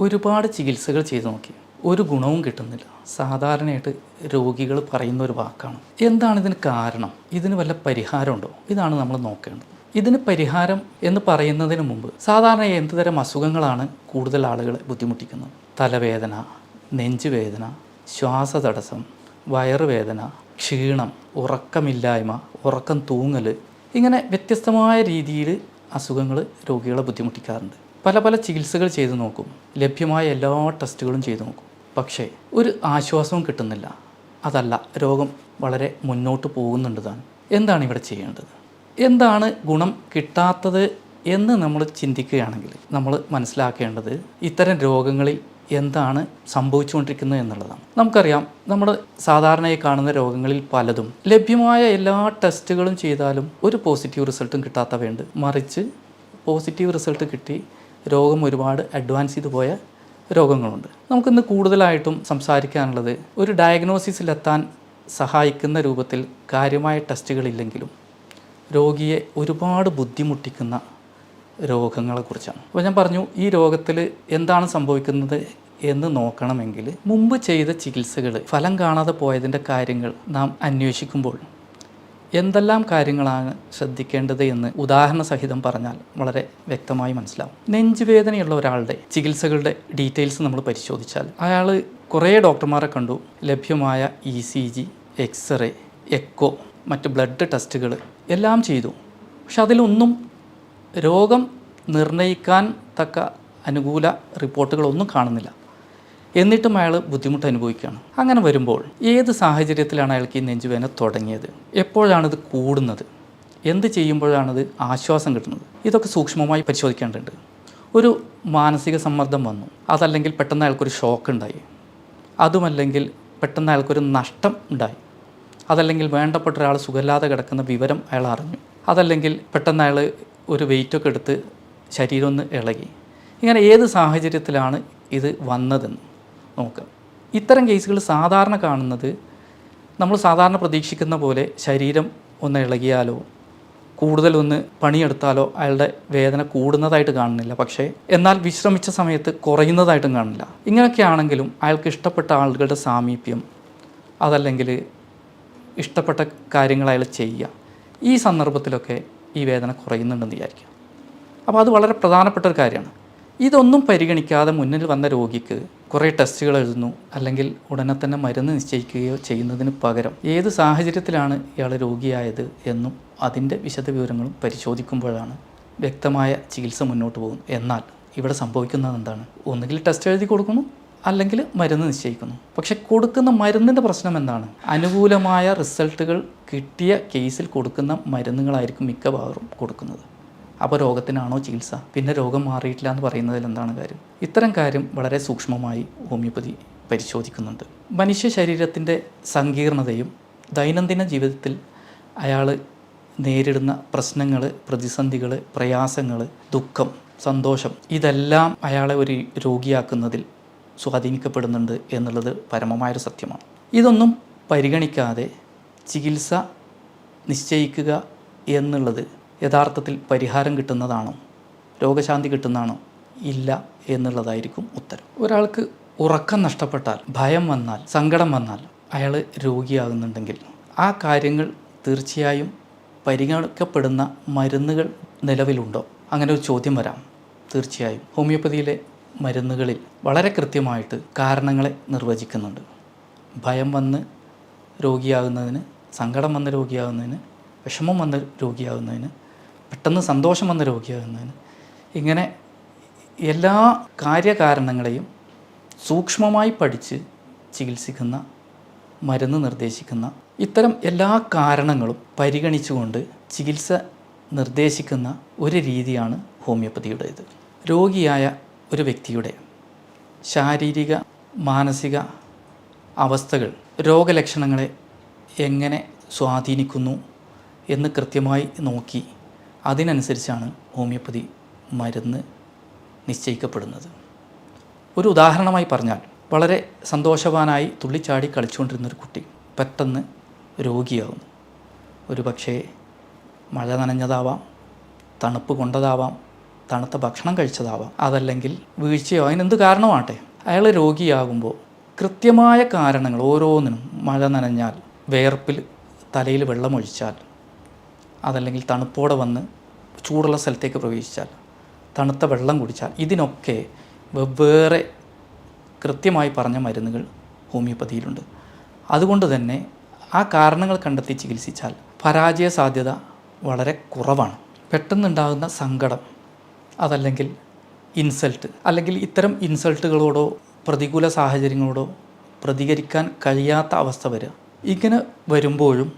ഒരുപാട് ചികിത്സകൾ ചെയ്തു നോക്കി. ഒരു ഗുണവും കിട്ടുന്നില്ല. സാധാരണയായിട്ട് രോഗികൾ പറയുന്ന ഒരു വാക്കാണ്. എന്താണ് ഇതിന് കാരണം? ഇതിന് വല്ല പരിഹാരമുണ്ടോ? ഇതാണ് നമ്മൾ നോക്കേണ്ടത്. ഇതിന് പരിഹാരം എന്ന് പറയുന്നതിന് മുമ്പ് സാധാരണ എന്തുതരം അസുഖങ്ങളാണ് കൂടുതൽ ആളുകളെ ബുദ്ധിമുട്ടിക്കുന്നത്? തലവേദന നെഞ്ചുവേദന ശ്വാസതടസ്സം വയറുവേദന ക്ഷീണം ഉറക്കമില്ലായ്മ ഉറക്കം തൂങ്ങൽ ഇങ്ങനെ വ്യത്യസ്തമായ രീതിയിൽ അസുഖങ്ങൾ രോഗികളെ ബുദ്ധിമുട്ടിക്കാറുണ്ട്. പല പല ചികിത്സകൾ ചെയ്തു നോക്കും. ലഭ്യമായ എല്ലാ ടെസ്റ്റുകളും ചെയ്തു നോക്കും. പക്ഷേ ഒരു ആശ്വാസവും കിട്ടുന്നില്ല. അതല്ല രോഗം വളരെ മുന്നോട്ട് പോകുന്നുണ്ട് താൻ. എന്താണ് ഇവിടെ ചെയ്യേണ്ടത്? എന്താണ് ഗുണം കിട്ടാത്തത് എന്ന് നമ്മൾ ചിന്തിക്കുകയാണെങ്കിൽ നമ്മൾ മനസ്സിലാക്കേണ്ടത് ഇത്തരം രോഗങ്ങളിൽ എന്താണ് സംഭവിച്ചുകൊണ്ടിരിക്കുന്നത് എന്നുള്ളതാണ്. നമുക്കറിയാം നമ്മൾ സാധാരണയായി കാണുന്ന രോഗങ്ങളിൽ പലതും ലഭ്യമായ എല്ലാ ടെസ്റ്റുകളും ചെയ്താലും ഒരു പോസിറ്റീവ് റിസൾട്ടും കിട്ടാത്തവയുണ്ട്. മറിച്ച് പോസിറ്റീവ് റിസൾട്ട് കിട്ടി രോഗം ഒരുപാട് അഡ്വാൻസ് ചെയ്തു പോയ രോഗങ്ങളുണ്ട്. നമുക്കിന്ന് കൂടുതലായിട്ടും സംസാരിക്കാനുള്ളത് ഒരു ഡയഗ്നോസിസിലെത്താൻ സഹായിക്കുന്ന രൂപത്തിൽ കാര്യമായ ടെസ്റ്റുകളില്ലെങ്കിലും രോഗിയെ ഒരുപാട് ബുദ്ധിമുട്ടിക്കുന്ന രോഗങ്ങളെക്കുറിച്ചാണ്. അപ്പോൾ ഞാൻ പറഞ്ഞു ഈ രോഗത്തിൽ എന്താണ് സംഭവിക്കുന്നത് എന്ന് നോക്കണമെങ്കിൽ മുമ്പ് ചെയ്ത ചികിത്സകൾ ഫലം കാണാതെ പോയതിന്റെ കാര്യങ്ങൾ നാം അന്വേഷിക്കുമ്പോൾ എന്തെല്ലാം കാര്യങ്ങളാണ് ശ്രദ്ധിക്കേണ്ടത് എന്ന് ഉദാഹരണ സഹിതം പറഞ്ഞാൽ വളരെ വ്യക്തമായി മനസ്സിലാവും. നെഞ്ചുവേദനയുള്ള ഒരാളുടെ ചികിത്സകളുടെ ഡീറ്റെയിൽസ് നമ്മൾ പരിശോധിച്ചാൽ അയാൾ കുറേ ഡോക്ടർമാരെ കണ്ടു. ലഭ്യമായ E C G x-ray echo മറ്റ് ബ്ലഡ് ടെസ്റ്റുകൾ എല്ലാം ചെയ്തു. പക്ഷെ അതിലൊന്നും രോഗം നിർണയിക്കാൻ തക്ക അനുകൂല റിപ്പോർട്ടുകളൊന്നും കാണുന്നില്ല. എന്നിട്ടും അയാൾ ബുദ്ധിമുട്ട് അനുഭവിക്കുകയാണ്. അങ്ങനെ വരുമ്പോൾ ഏത് സാഹചര്യത്തിലാണ് അയാൾക്ക് ഈ നെഞ്ചുവേദന തുടങ്ങിയത്? എപ്പോഴാണിത് കൂടുന്നത്? എന്ത് ചെയ്യുമ്പോഴാണത് ആശ്വാസം കിട്ടുന്നത്? ഇതൊക്കെ സൂക്ഷ്മമായി പരിശോധിക്കേണ്ടതുണ്ട്. ഒരു മാനസിക സമ്മർദ്ദം വന്നു. അതല്ലെങ്കിൽ പെട്ടെന്ന് അയാൾക്കൊരു ഷോക്ക് ഉണ്ടായി അതുമല്ലെങ്കിൽ പെട്ടെന്ന് അയാൾക്കൊരു നഷ്ടം ഉണ്ടായി. അതല്ലെങ്കിൽ വേണ്ടപ്പെട്ട ഒരാൾ സുഖമില്ലാതെ കിടക്കുന്ന വിവരം അയാൾ അറിഞ്ഞു. അതല്ലെങ്കിൽ പെട്ടെന്ന് അയാൾ ഒരു വെയിറ്റൊക്കെ എടുത്ത് ശരീരം ഒന്ന് ഇളകി. ഇങ്ങനെ ഏത് സാഹചര്യത്തിലാണ് ഇത് വന്നതെന്ന്? നോക്കുക ഇത്തരം കേസുകൾ സാധാരണ കാണുന്നത് നമ്മൾ സാധാരണ പ്രതീക്ഷിക്കുന്ന പോലെ ശരീരം ഒന്ന് ഇളകിയാലോ കൂടുതലൊന്ന് പണിയെടുത്താലോ അയാളുടെ വേദന കൂടുന്നതായിട്ട് കാണുന്നില്ല. പക്ഷേ എന്നാൽ വിശ്രമിച്ച സമയത്ത് കുറയുന്നതായിട്ടും കാണില്ല ഇങ്ങനെയൊക്കെ ആണെങ്കിലും അയാൾക്ക് ഇഷ്ടപ്പെട്ട ആളുകളുടെ സാമീപ്യം അതല്ലെങ്കിൽ ഇഷ്ടപ്പെട്ട കാര്യങ്ങൾ അയാൾ ചെയ്യുക. ഈ സന്ദർഭത്തിലൊക്കെ ഈ വേദന കുറയുന്നുണ്ടെന്ന് വിചാരിക്കുക. അപ്പോൾ അത് വളരെ പ്രധാനപ്പെട്ട ഒരു കാര്യമാണ്. ഇതൊന്നും പരിഗണിക്കാതെ മുന്നിൽ വന്ന രോഗിക്ക് കുറേ ടെസ്റ്റുകൾ എഴുതുന്നു അല്ലെങ്കിൽ ഉടനെ തന്നെ മരുന്ന് നിശ്ചയിക്കുകയോ ചെയ്യുന്നതിന് പകരം ഏത് സാഹചര്യത്തിലാണ് ഇയാൾ രോഗിയായത് എന്നും അതിന്റെ വിശദവിവരങ്ങളും പരിശോധിക്കുമ്പോഴാണ് വ്യക്തമായ ചികിത്സ മുന്നോട്ട് പോകുന്നു എന്നാൽ ഇവിടെ സംഭവിക്കുന്നത് എന്താണ്? ഒന്നുകിൽ ടെസ്റ്റ് എഴുതി കൊടുക്കുന്നു അല്ലെങ്കിൽ മരുന്ന് നിശ്ചയിക്കുന്നു. പക്ഷെ കൊടുക്കുന്ന മരുന്നിന്റെ പ്രശ്നം എന്താണ്? അനുകൂലമായ റിസൾട്ടുകൾ കിട്ടിയ കേസിൽ കൊടുക്കുന്ന മരുന്നുകളായിരിക്കും മിക്കവാറും കൊടുക്കുന്നത്. അപ്പോൾ രോഗത്തിനാണോ ചികിത്സ? പിന്നെ രോഗം മാറിയിട്ടില്ല എന്ന് പറയുന്നതിൽ എന്താണ് കാര്യം? ഇത്തരം കാര്യം വളരെ സൂക്ഷ്മമായി ഹോമിയോപ്പതി പരിശോധിക്കുന്നുണ്ട്. മനുഷ്യ ശരീരത്തിന്റെ സങ്കീർണതയും ദൈനംദിന ജീവിതത്തിൽ അയാൾ നേരിടുന്ന പ്രശ്നങ്ങൾ പ്രതിസന്ധികൾ പ്രയാസങ്ങൾ ദുഃഖം സന്തോഷം ഇതെല്ലാം അയാളെ ഒരു രോഗിയാക്കുന്നതിൽ സ്വാധീനിക്കപ്പെടുന്നുണ്ട് എന്നുള്ളത് പരമമായൊരു സത്യമാണ്. ഇതൊന്നും പരിഗണിക്കാതെ ചികിത്സ നിശ്ചയിക്കുക എന്നുള്ളത് യഥാർത്ഥത്തിൽ പരിഹാരം കിട്ടുന്നതാണോ? രോഗശാന്തി കിട്ടുന്നതാണോ? ഇല്ല എന്നുള്ളതായിരിക്കും ഉത്തരം. ഒരാൾക്ക് ഉറക്കം നഷ്ടപ്പെട്ടാൽ ഭയം വന്നാൽ സങ്കടം വന്നാൽ അയാൾ രോഗിയാകുന്നുണ്ടെങ്കിൽ ആ കാര്യങ്ങൾ തീർച്ചയായും പരിഗണിക്കപ്പെടുന്ന മരുന്നുകൾ നിലവിലുണ്ടോ? അങ്ങനെ ഒരു ചോദ്യം വരാം. തീർച്ചയായും. ഹോമിയോപ്പതിയിലെ മരുന്നുകളിൽ വളരെ കൃത്യമായിട്ട് കാരണങ്ങളെ നിർവചിക്കുന്നുണ്ട്. ഭയം വന്ന് രോഗിയാകുന്നതിന് സങ്കടം വന്ന് രോഗിയാകുന്നതിന് വിഷമം വന്ന് രോഗിയാകുന്നതിന് പെട്ടെന്ന് സന്തോഷം വന്ന രോഗിയാകുന്നതിന് ഇങ്ങനെ എല്ലാ കാര്യകാരണങ്ങളെയും സൂക്ഷ്മമായി പഠിച്ച് ചികിത്സിക്കുന്ന മരുന്ന് നിർദ്ദേശിക്കുന്ന ഇത്തരം എല്ലാ കാരണങ്ങളും പരിഗണിച്ചുകൊണ്ട് ചികിത്സ നിർദ്ദേശിക്കുന്ന ഒരു രീതിയാണ് ഹോമിയോപ്പതിയുടേത്. രോഗിയായ ഒരു വ്യക്തിയുടെ ശാരീരിക മാനസിക അവസ്ഥകൾ രോഗലക്ഷണങ്ങളെ എങ്ങനെ സ്വാധീനിക്കുന്നു എന്ന് കൃത്യമായി നോക്കി അതിനനുസരിച്ചാണ് ഹോമിയോപ്പതി മരുന്ന് നിശ്ചയിക്കപ്പെടുന്നത്. ഒരു ഉദാഹരണമായി പറഞ്ഞാൽ വളരെ സന്തോഷവാനായി തുള്ളിച്ചാടി കളിച്ചുകൊണ്ടിരുന്നൊരു കുട്ടി പെട്ടെന്ന് രോഗിയാകുന്നു ഒരു പക്ഷേ മഴ നനഞ്ഞതാവാം തണുപ്പ് കൊണ്ടതാവാം തണുത്ത ഭക്ഷണം കഴിച്ചതാവാം. അതല്ലെങ്കിൽ വീഴ്ചയോ അതിനെന്ത് കാരണമാട്ടെ അയാൾ രോഗിയാകുമ്പോൾ കൃത്യമായ കാരണങ്ങൾ ഓരോന്നിനും മഴ നനഞ്ഞാൽ വേർപ്പിൽ തലയിൽ വെള്ളമൊഴിച്ചാൽ അതല്ലെങ്കിൽ തണുപ്പോടെ വന്ന് ചൂടുള്ള സ്ഥലത്തേക്ക് പ്രവേശിച്ചാൽ തണുത്ത വെള്ളം കുടിച്ചാൽ ഇതിനൊക്കെ വെവ്വേറെ കൃത്യമായി പറഞ്ഞ മരുന്നുകൾ ഹോമിയോപ്പതിയിലുണ്ട്. അതുകൊണ്ട് തന്നെ ആ കാരണങ്ങൾ കണ്ടെത്തി ചികിത്സിച്ചാൽ പരാജയ സാധ്യത വളരെ കുറവാണ്. പെട്ടെന്നുണ്ടാകുന്ന സങ്കടം അതല്ലെങ്കിൽ ഇൻസൾട്ട് അല്ലെങ്കിൽ ഇത്തരം ഇൻസൾട്ടുകളോടോ പ്രതികൂല സാഹചര്യങ്ങളോടോ പ്രതികരിക്കാൻ കഴിയാത്ത അവസ്ഥ വരിക ഇങ്ങനെ വരുമ്പോഴും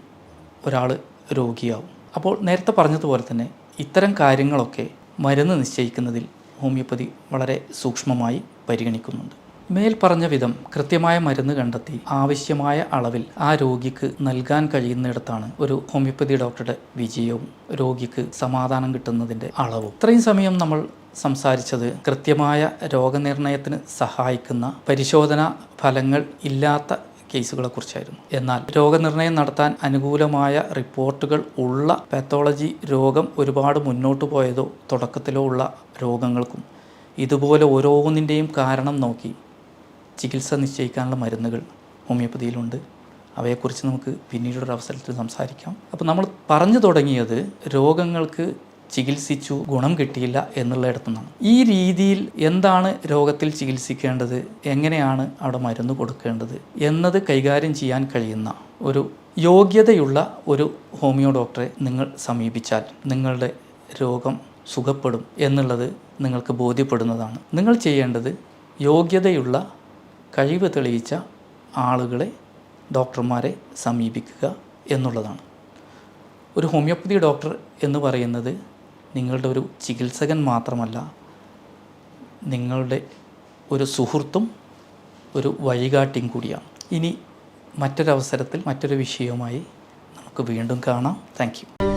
ഒരാൾ രോഗിയാവും. അപ്പോൾ നേരത്തെ പറഞ്ഞതുപോലെ തന്നെ ഇത്തരം കാര്യങ്ങളൊക്കെ മരുന്ന് നിശ്ചയിക്കുന്നതിൽ ഹോമിയോപ്പതി വളരെ സൂക്ഷ്മമായി പരിഗണിക്കുന്നുണ്ട്. മേൽ പറഞ്ഞ വിധം കൃത്യമായ മരുന്ന് കണ്ടെത്തി ആവശ്യമായ അളവിൽ ആ രോഗിക്ക് നൽകാൻ കഴിയുന്നിടത്താണ് ഒരു ഹോമിയോപ്പതി ഡോക്ടറുടെ വിജയവും രോഗിക്ക് സമാധാനം കിട്ടുന്നതിന്റെ അളവും. ഇത്രയും സമയം നമ്മൾ സംസാരിച്ചത് കൃത്യമായ രോഗനിർണയത്തിന് സഹായിക്കുന്ന പരിശോധന ഫലങ്ങൾ ഇല്ലാത്ത കേസുകളെക്കുറിച്ചായിരുന്നു. എന്നാൽ രോഗനിർണയം നടത്താൻ അനുകൂലമായ റിപ്പോർട്ടുകൾ ഉള്ള പാത്തോളജി രോഗം ഒരുപാട് മുന്നോട്ട് പോയതോ തുടക്കത്തിലോ ഉള്ള രോഗങ്ങൾക്കും ഇതുപോലെ ഓരോന്നിന്റെയും കാരണം നോക്കി ചികിത്സ നിശ്ചയിക്കാനുള്ള മരുന്നുകൾ ഹോമിയോപ്പതിയിലുണ്ട്. അവയെക്കുറിച്ച് നമുക്ക് പിന്നീടൊരു അവസരത്തിൽ സംസാരിക്കാം. അപ്പോൾ നമ്മൾ പറഞ്ഞു തുടങ്ങിയത് രോഗങ്ങൾക്ക് ചികിത്സിച്ചു ഗുണം കിട്ടിയില്ല എന്നുള്ളിടത്തു നിന്നാണ് ഈ രീതിയിൽ എന്താണ് രോഗത്തിൽ ചികിത്സിക്കേണ്ടത്? എങ്ങനെയാണ് അവിടെ മരുന്ന് കൊടുക്കേണ്ടത്? എന്നത് കൈകാര്യം ചെയ്യാൻ കഴിയുന്ന ഒരു യോഗ്യതയുള്ള ഒരു ഹോമിയോ ഡോക്ടറെ നിങ്ങൾ സമീപിച്ചാൽ നിങ്ങളുടെ രോഗം സുഖപ്പെടും എന്നുള്ളത് നിങ്ങൾക്ക് ബോധ്യപ്പെടുന്നതാണ്. നിങ്ങൾ ചെയ്യേണ്ടത് യോഗ്യതയുള്ള കഴിവ് തെളിയിച്ച ആളുകളെ ഡോക്ടർമാരെ സമീപിക്കുക എന്നുള്ളതാണ്. ഒരു ഹോമിയോപ്പതി ഡോക്ടർ എന്ന് പറയുന്നത് നിങ്ങളുടെ ഒരു ചികിത്സകൻ മാത്രമല്ല നിങ്ങളുടെ ഒരു സുഹൃത്തും ഒരു വഴികാട്ടിയും കൂടിയാണ്. ഇനി മറ്റൊരവസരത്തിൽ മറ്റൊരു വിഷയവുമായി നമുക്ക് വീണ്ടും കാണാം. താങ്ക്